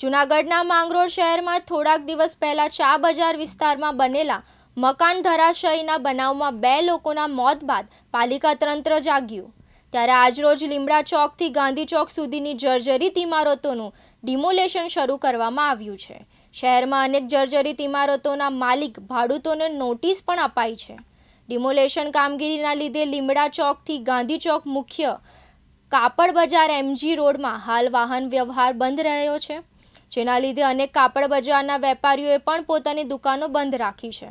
જૂનાગઢના માંગરોળ શહેરમાં થોડાક દિવસ પહેલા ચા બજાર વિસ્તારમાં બનેલા મકાન ધરાશયના બનાવમાં બે લોકોના મોત બાદ પાલિકા તંત્ર જાગ્યું. ત્યારે આજરોજ લીમડા ચોકથી ગાંધી ચોક સુધીની જર્જરિત ઇમારતોનું ડિમોલેશન શરૂ કરવામાં આવ્યું છે. શહેરમાં અનેક જર્જરિત ઇમારતોના માલિક ભાડૂતોને નોટિસ પણ અપાઈ છે. ડિમોલેશન કામગીરીના લીધે લીમડા ચોકથી ગાંધી ચોક મુખ્ય કાપડ બજાર એમજી રોડમાં હાલ વાહન વ્યવહાર બંધ રહ્યો છે. જેના લીધે અનેક કાપડ બજારના વેપારીઓએ પણ પોતાની દુકાનો બંધ રાખી છે.